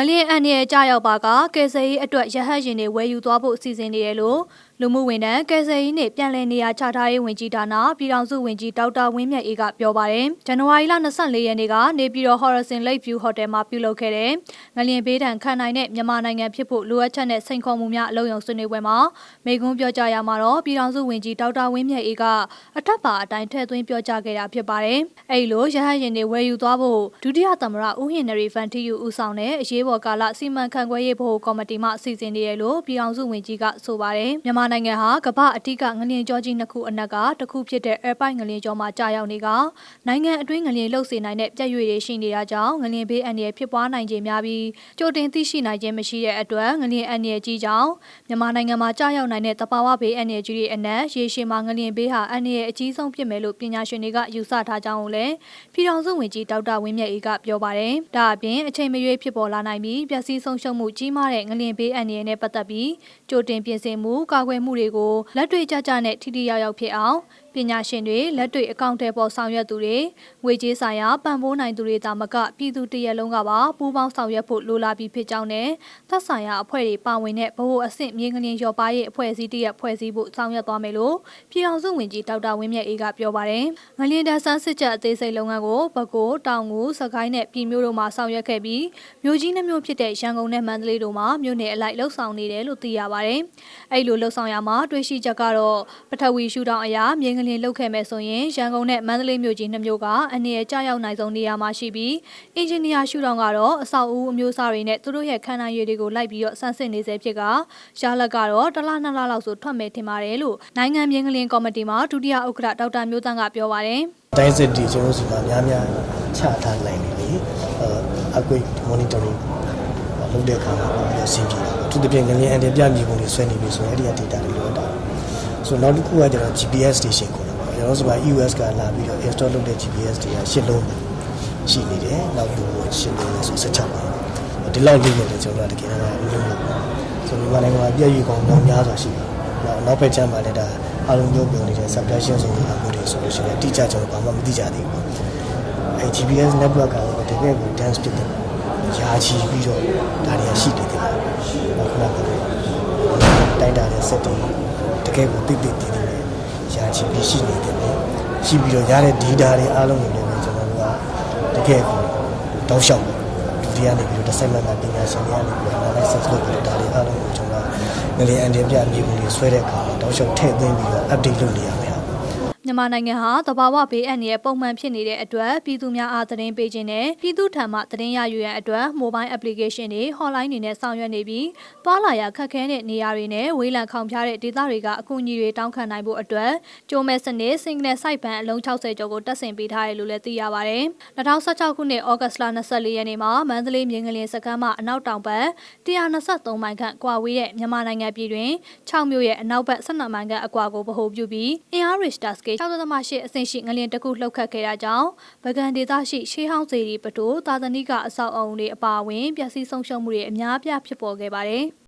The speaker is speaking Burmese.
ငလျင်အန်ရဲ့ကြာရောက်ပါကကယ်ဆယ်ရေးအတွက်ရဟတ်ယာဉ်တွေဝယ်ယူသွားဖို့အစီအစဉ်နေရလို့ လူမှုဝန်ထမ်းကယ်ဆယ်ရေးနှင့်ပြည်လည်နေရာချထားရေးဝန်ကြီးဌာနပြည်ထောင်စုဝန်ကြီးဒေါက်တာဝင်းမြတ်အေးကပြောပါတယ်။ဇန်နဝါရီလ24ရက်နေ့ကနေပြည်တော် Horizon Lake View Hotel မှာပြုလုပ်ခဲ့တဲ့ငလျင်ဘေးဒဏ်ခံနိုင်တဲ့မြန်မာနိုင်ငံဖြစ်ဖို့လိုအပ်ချက်နဲ့စိန်ခေါ်မှုများအလုံးစုံဆွေးနွေးပွဲမှာမေကွန်းပြောကြားရမှာတော့ပြည်ထောင်စုဝန်ကြီးဒေါက်တာဝင်းမြတ်အေးကအထက်ပါအတိုင်းထည့်သွင်းပြောကြားခဲ့တာဖြစ်ပါတယ်။အဲဒီလိုရဟတ်ယာဉ်တွေဝယ်ယူသွားဖို့ဒုတိယသမ္မတဦးဟင်နရီဖန်တီယူဦးဆောင်တဲ့အရေးပေါ်ကာလစီမံခန့်ခွဲရေးဗဟိုကော်မတီမှစီစဉ်နေရလို့ပြည်ထောင်စုဝန်ကြီးကဆိုပါတယ်။မြန်မာနိုင်ငံဟာကမ္ဘာအထက်ကငလျင်ကြောကြီးနှစ်ခုအနက်ကတစ်ခုဖြစ်တဲ့ Airpoint ငလျင်ကြောမှာကြာရောက်နေကနိုင်ငံအတွင်းငလျင်လှုပ်စေနိုင်တဲ့ပြက်ရွေတွေရှိနေတာကြောင့်ငလျင်ဘေးအန္တရာယ်ဖြစ်ပွားနိုင်ခြင်းများပြီးကြိုတင်သိရှိနိုင်ခြင်းမရှိတဲ့အတွက်ငလျင်အန္တရာယ်ကြီးကြောင်းမြန်မာနိုင်ငံမှာကြာရောက်နိုင်တဲ့တဘာဝဘေးအန္တရာယ်ကြီးတွေအနက်ရေရှည်မှာငလျင်ဘေးဟာအန္တရာယ်အကြီးဆုံးဖြစ်မယ်လို့ပညာရှင်တွေကယူဆထားကြောင်းကိုလည်းပြည်ထောင်စုဝန်ကြီးဒေါက်တာဝင်းမြတ်အေးကပြောပါတယ်။ဒါအပြင်အချိန်မရွေးဖြစ်ပေါ်လာနိုင်ပြီးပျက်စီးဆုံးရှုံးမှုကြီးမားတဲ့ငလျင်ဘေးအန္တရာယ်နဲ့ပတ်သက်ပြီးကြိုတင်ပြင်ဆင်မှုကာကွယ်မှုတွေကိုလက်တွေ့ကျကျနဲ့ထိထိရောက်ရောက်ဖြစ်အောင်ပ ညာရှင်တွေလက်တွေ့အကောင့်ထဲပေါ်ဆောင်ရွက်သူတွေငွေကြေးဆိုင်ရာပံ့ပိုးနိုင်သူတွေသာမကပြည်သူတရက်လုံးကပါပူးပေါင်းဆောင်ရွက်ဖို့လိုလာပြီးဖြစ်ကြောင်းနဲ့သက်ဆိုင်ရာအဖွဲ့တွေပါဝင်တဲ့ဗဟိုအဆင့်မြေငလျင်ရော်ပါရဲ့အဖွဲ့အစည်းတရက်ဖွဲ့စည်းဖို့ဆောင်ရွက်သွားမယ်လို့ပြည်ထောင်စုဝန်ကြီးဒေါက်တာဝင်းမြတ်အေးကပြောပါတယ်ငလျင်တဆန်းစစ်ချက်အသေးစိတ်လုပ်ငန်းကိုဘကိုးတောင်ငူစကိုင်းနဲ့ပြည်မျိုးတို့မှဆောင်ရွက်ခဲ့ပြီးမြို့ကြီးနှမျိုးဖြစ်တဲ့ရန်ကုန်နဲ့မန္တလေးတို့မှာမြို့နယ်အလိုက်လှုပ်ဆောင်နေတယ်လို့သိရပါတယ်အဲ့လိုလှုပ်ဆောင်ရမှာတွေ့ရှိချက်ကတော့ပထဝီရှုထောင့်အရာမြေငလျင်လှုပ်ခဲ့မယ်ဆိုရင်ရန်ကုန်နဲ့မန္တလေးမြို့ကြီးနှစ်မြို့ကအနည်းကြောက်ရောက်နိုင်ဆုံးနေရာမှာရှိပြီးအင်ဂျင်နီယာရှုထောင့်ကတော့အဆောက်အဦအမျိုးအစားတွေနဲ့သူတို့ရဲ့ခန္ဓာရည်တွေကိုလိုက်ပြီးတော့ဆန်းစစ်နေစေဖြစ်ကရလက်ကတော့တစ်လနှစ်လလောက်ဆိုထွက်မယ်ထင်ပါတယ်လို့နိုင်ငံမြေငလျင်ကော်မတီမှဒုတိယဥက္ကဋ္ဌဒေါက်တာမျိုးတန်းကပြောပါတယ်တိုင်းစစ်တီကျွန်တော်စီမှာများများချထားနိုင်တယ်လေအကွေ monitoring လုပ်တဲ့အခါမှာပြီးတော့ဆင်ပြေတာအထူးသဖြင့်ငလျင်အန်တယ်ပြမြေပုံတွေဆွဲနေပြီဆိုရင်အဲ့ဒီက data တွေလိုတာ ဆိုတော့နောက်တစ်ခုကကျတော့ GPS station ကိုတော့ကျွန်တော်ဆိုပါ US ကလာပြီးတော့ install လုပ်တဲ့ GPS တွေက၈လုံးရှိနေတယ်နောက်ပြီးတော့၈လုံးနဲ့ဆို16ပါဒီလောက်လေးနဲ့ကျွန်တော်တို့ကတကယ်တော့မျိုးမျိုးဆိုမြန်မာနိုင်ငံမှာပြည့်ရည်ကောင်များများစွာရှိတယ်နောက်နောက်ဘက်ကျမ်းမှာလည်းဒါအလုံးမျိုးပြောနေတဲ့ subtraction ဆိုတာမျိုးတွေဆိုလို့ရှိရင်အတိအကျကျွန်တော်ဘာမှမသိကြသေးဘူးအဲ GPS network ကတော့တကယ်ကို dense ဖြစ်တယ်ယာချီပြီးတော့ဒါတွေကရှိနေတယ်ခုနကပြောတိုင်းတာတဲ့ set တွေတကယ်ကိုတိတိတည်တည်နဲ့ယာချီပြီးရှိနေတယ်ရှိပြီးတော့ရတဲ့ data တွေအားလုံးကိုလည်းကျွန်တော်တို့ကတကယ်ကိုတောက်လျှောက်ဒုတိယနေပြီးတော့တစ်ဆက်မှတ်မှပညာရှင်တွေကနေပြီးတော့ analysis လုပ်ပြီးတော့ဒါတွေအားလုံးကိုကျွန်တော်ငလျင်အန်တင်ပြမြေပုံတွေဆွဲတဲ့အခါမှာတောက်လျှောက်ထည့်သွင်းပြီးတော့ update လုပ်နေရမယ် မြန်မာနိုင်ငံဟာသဘာဝဘေးအန္တရာယ်ပုံမှန်ဖြစ်နေတဲ့အတွက်ပြည်သူများအားသတင်းပေးခြင်းနဲ့ပြည်သူထံမှသတင်းရယူရန်အတွက် mobile application တွေ hotline တွေနဲ့ဆောင်ရွက်နေပြီးတွာလာရခက်ခဲတဲ့နေရာတွေနဲ့ဝေးလံခေါင်ဖျားတဲ့ဒေသတွေကအကူအညီတွေတောင်းခံနိုင်ဖို့အတွက်ကြိုးမဲ့စနစ် signal site ဘန်အလုံး60ကျော်ကိုတက်ဆင်ပေးထားတယ်လို့လည်းသိရပါတယ်။2016ခုနှစ်ဩဂတ်စ်လ24ရက်နေ့မှာမန္တလေးမြေငလျင်စခန်းမှာအနောက်တောင်ဘက်123မိုင်ခန့်ကွာဝေးတဲ့မြန်မာနိုင်ငံပြည်တွင်6မြို့ရဲ့အနောက်ဘက်12မိုင်ခန့်အကွာကိုဗဟိုပြုပြီးအင်အား Richter scale 6.8အဆင့်ရှိငလျင်တစ်ခုလှုပ်ခတ်ခဲ့တာကြောင့်ဗကန်ဒေသရှိရှေးဟောင်းစေတီပတိုသာသနိကအဆောက်အအုံတွေအပါအဝင်ပျက်စီးဆုံးရှုံးမှုတွေအများအပြားဖြစ်ပေါ်ခဲ့ပါတယ်။